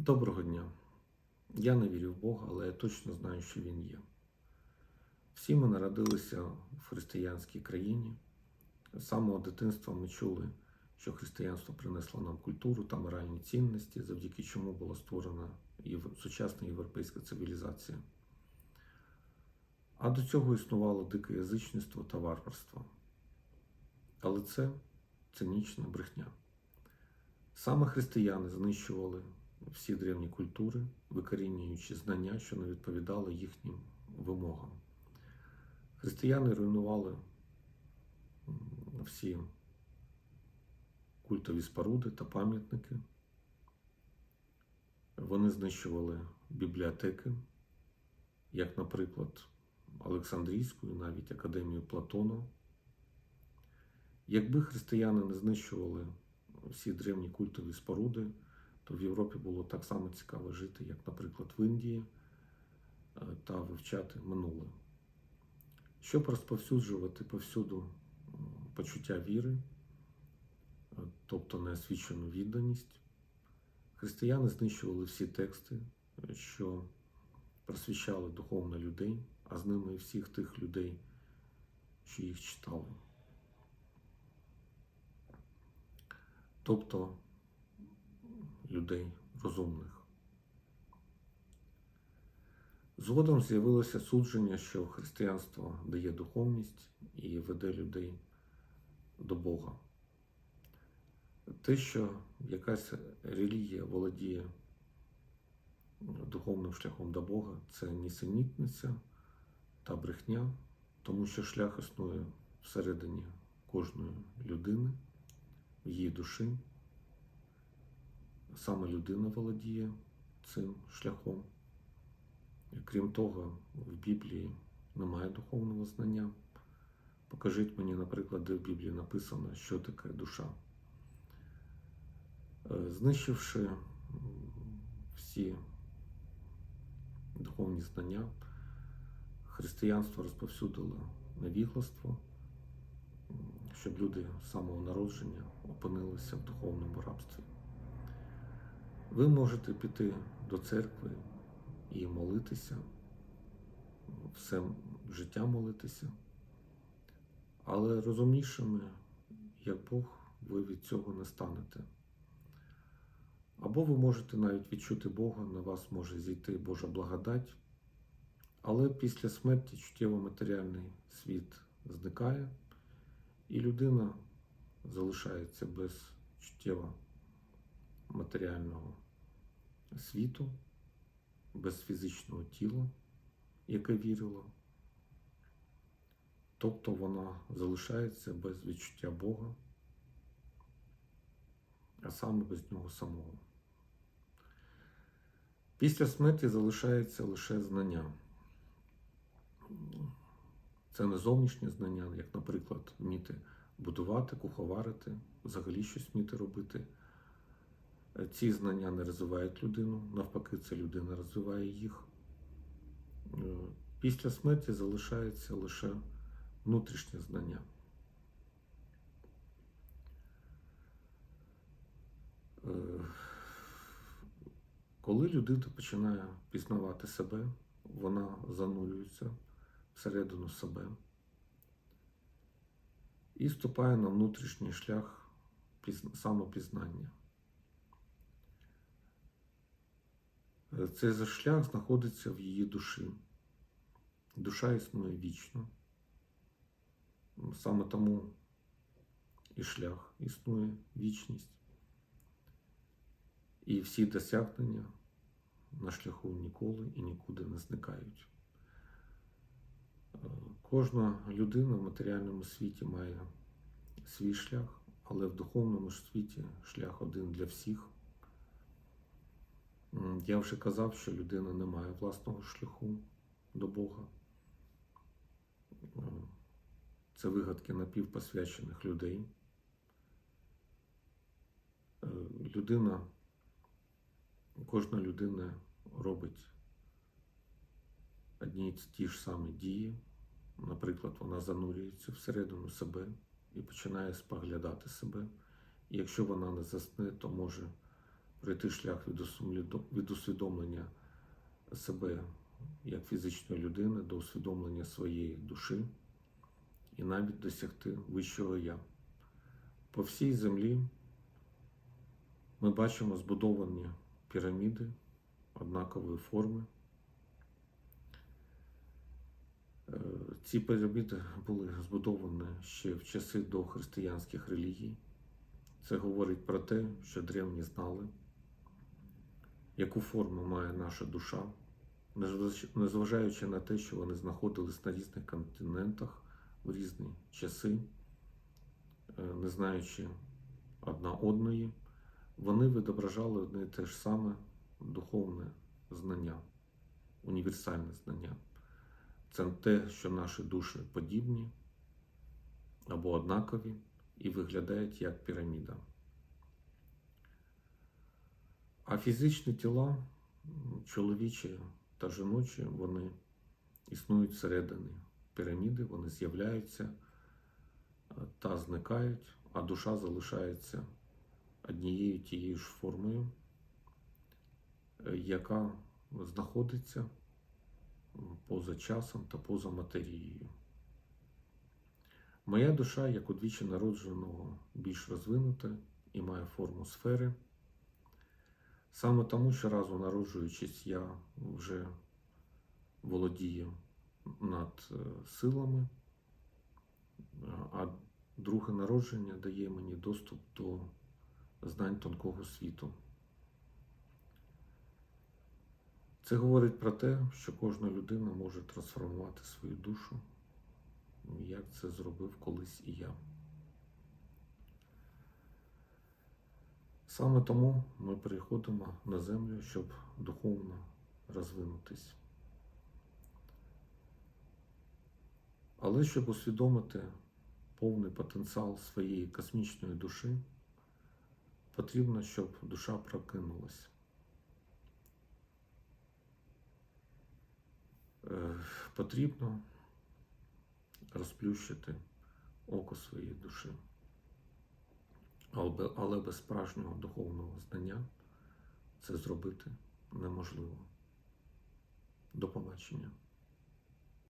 Доброго дня. Я не вірю в Бога, але я точно знаю, що Він є. Всі ми народилися в християнській країні. З самого дитинства ми чули, що християнство принесло нам культуру та моральні цінності, завдяки чому була створена сучасна європейська цивілізація. А до цього існувало дике язичництво та варварство. Але це цинічна брехня. Саме християни знищували всі древні культури, викорінюючи знання, що не відповідали їхнім вимогам. Християни руйнували всі культові споруди та пам'ятники. Вони знищували бібліотеки, як, наприклад, Олександрійську і навіть Академію Платона. Якби християни не знищували всі древні культові споруди, то в Європі було так само цікаво жити, як, наприклад, в Індії е, та вивчати минуле. Щоб розповсюджувати повсюду почуття віри, е, тобто неосвічену відданість, християни знищували всі тексти, е, що просвіщали духовно людей, а з ними і всіх тих людей, що їх читали. Тобто людей розумних. Згодом з'явилося судження, що християнство дає духовність і веде людей до Бога. Те, що якась релігія володіє духовним шляхом до Бога, це нісенітниця та брехня, тому що шлях існує всередині кожної людини, в її душі. Саме людина володіє цим шляхом. Крім того, в Біблії немає духовного знання. Покажіть мені, наприклад, де в Біблії написано, що таке душа. Е, Знищивши всі духовні знання, християнство розповсюдило невігластво, щоб люди з самого народження опинилися в духовному рабстві. Ви можете піти до церкви і молитися, все життя молитися, але розумнішими, як Бог, ви від цього не станете. Або ви можете навіть відчути Бога, на вас може зійти Божа благодать, але після смерті чуттєво-матеріальний світ зникає, і людина залишається без чуттєво матеріального світу, без фізичного тіла, яке вірило. Тобто вона залишається без відчуття Бога, а саме без нього самого. Після смерті залишається лише знання. Це не зовнішнє знання, як, наприклад, вміти будувати, куховарити, взагалі щось вміти робити. Ці знання не розвивають людину, навпаки, це людина розвиває їх. Е, Після смерті залишається лише внутрішнє знання. Е, Коли людина починає пізнавати себе, вона занурюється всередину себе і вступає на внутрішній шлях самопізнання. Цей шлях знаходиться в її душі. Душа існує вічно. Саме тому і шлях існує вічність. І всі досягнення на шляху ніколи і нікуди не зникають. Кожна людина в матеріальному світі має свій шлях, але в духовному світі шлях один для всіх. Я вже казав, що людина не має власного шляху до Бога. Це вигадки напівпосвячених людей. Е, Людина, кожна людина робить одні й ті ж самі дії. Наприклад, вона занурюється всередину себе і починає споглядати себе. І якщо вона не засне, то може пройти шлях від усвідомлення себе як фізичної людини до усвідомлення своєї душі і навіть досягти вищого я. По всій землі ми бачимо збудовані піраміди однакової форми. Е, Ці піраміди були збудовані ще в часи до християнських релігій. Це говорить про те, що древні знали, яку форму має наша душа, незважаючи на те, що вони знаходились на різних континентах в різні часи, е, не знаючи одна одної, вони відображали одне і те ж саме духовне знання, універсальне знання. Це те, що наші душі подібні або однакові і виглядають як піраміда. А фізичні тіла, чоловічі та жіночі, вони існують всередині піраміди, вони з'являються е, та зникають, а душа залишається однією тією ж формою, е, яка знаходиться поза часом та поза матерією. Моя душа, як удвічі народженого, більш розвинута і має форму сфери. Саме тому, що разом народжуючись, я вже володію над е, силами, а друге народження дає мені доступ до знань тонкого світу. Це говорить про те, що кожна людина може трансформувати свою душу, як це зробив колись і я. Саме тому ми приходимо на землю, щоб духовно розвинутись. Але щоб усвідомити повний потенціал своєї космічної душі, потрібно, щоб душа прокинулась. Е, Потрібно розплющити око своєї душі. Але без справжнього духовного знання це зробити неможливо. До побачення.